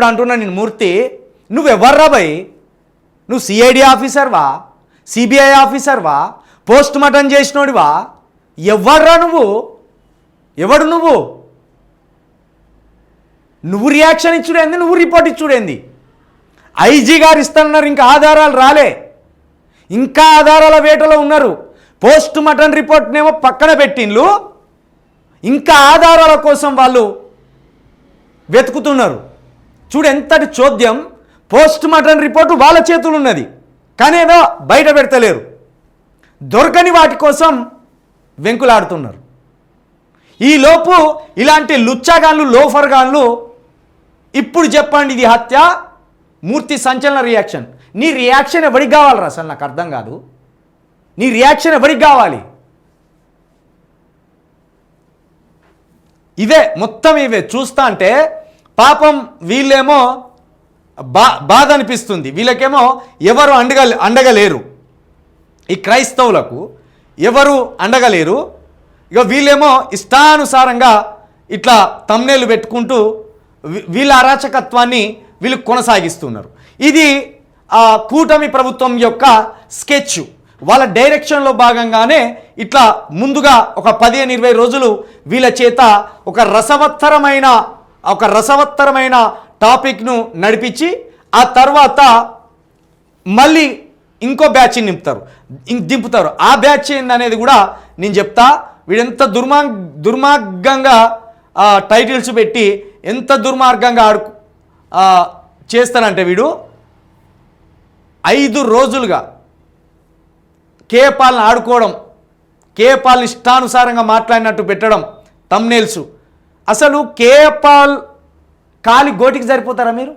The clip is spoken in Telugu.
ఇప్పుడు అంటున్నా నేను మూర్తి నువ్వెవర్రా భయ్ నువ్వు సిఐడి ఆఫీసర్వా? సిబిఐ ఆఫీసర్వా? పోస్ట్ మార్టం చేసినోడివా? ఎవర్రా నువ్వు? ఎవడు నువ్వు? నువ్వు రియాక్షన్ ఇచ్చుడేంది నువ్వు రిపోర్ట్ ఇచ్చుడేంది? ఐజీ గారు ఇస్తున్నారు ఇంకా ఆధారాలు రాలే. ఇంకా ఆధారాల వేటలో ఉన్నారు. పోస్ట్ మార్టం రిపోర్ట్నేమో పక్కన పెట్టిండ్లు. ఇంకా ఆధారాల కోసం వాళ్ళు వెతుకుతున్నారు. చూడు ఎంతటి చోద్యం పోస్ట్ మార్టం రిపోర్టు వాళ్ళ చేతులు ఉన్నది కానీ ఏదో బయట పెడతలేరు. దొరకని వాటి కోసం వెంకులాడుతున్నారు. ఈలోపు ఇలాంటి లుచ్చాగాన్లు లోఫర్గాన్లు ఇప్పుడు చెప్పండి ఇది హత్య మూర్తి సంచలన రియాక్షన్. నీ రియాక్షన్ ఎవరికి కావాలరా అసలు నాకు అర్థం కాదు. నీ రియాక్షన్ ఎవరికి కావాలి. ఇవే మొత్తం ఇవే. చూస్తా అంటే పాపం వీళ్ళేమో బా బాధ అనిపిస్తుంది వీళ్ళకేమో ఎవరు అండగ అండగలేరు. ఈ క్రైస్తవులకు ఎవరు అండగలేరు. ఇక వీళ్ళేమో ఇష్టానుసారంగా ఇట్లా తమ్నేలు పెట్టుకుంటూ వీ- వీళ్ళ అరాచకత్వాన్ని వీళ్ళు కొనసాగిస్తున్నారు. ఇది ఆ కూటమి ప్రభుత్వం యొక్క స్కెచ్. వాళ్ళ డైరెక్షన్లో భాగంగానే ఇట్లా ముందుగా ఒక పదిహేను ఇరవై రోజులు వీళ్ళ చేత ఒక రసవత్తరమైన ఒక రసవత్తరమైన టాపిక్ను నడిపించి ఆ తర్వాత మళ్ళీ ఇంకో బ్యాచ్ నింపుతారు. ఇం- దింపుతారు. ఆ బ్యాచ్ అనేది కూడా నేను చెప్తా. వీడెంత దుర్మార్ దుర్మార్గంగా టైటిల్స్ పెట్టి ఎంత దుర్మార్గంగా ఆడు చేస్తానంటే వీడు ఐదు రోజులుగా కేపాల్ని ఆడుకోవడం కేపాల్ని ఇష్టానుసారంగా మాట్లాడినట్టు పెట్టడం తమ్నేల్స్ అసలు కేపాల్ కాలి గోటికి సరిపోతారా మీరు?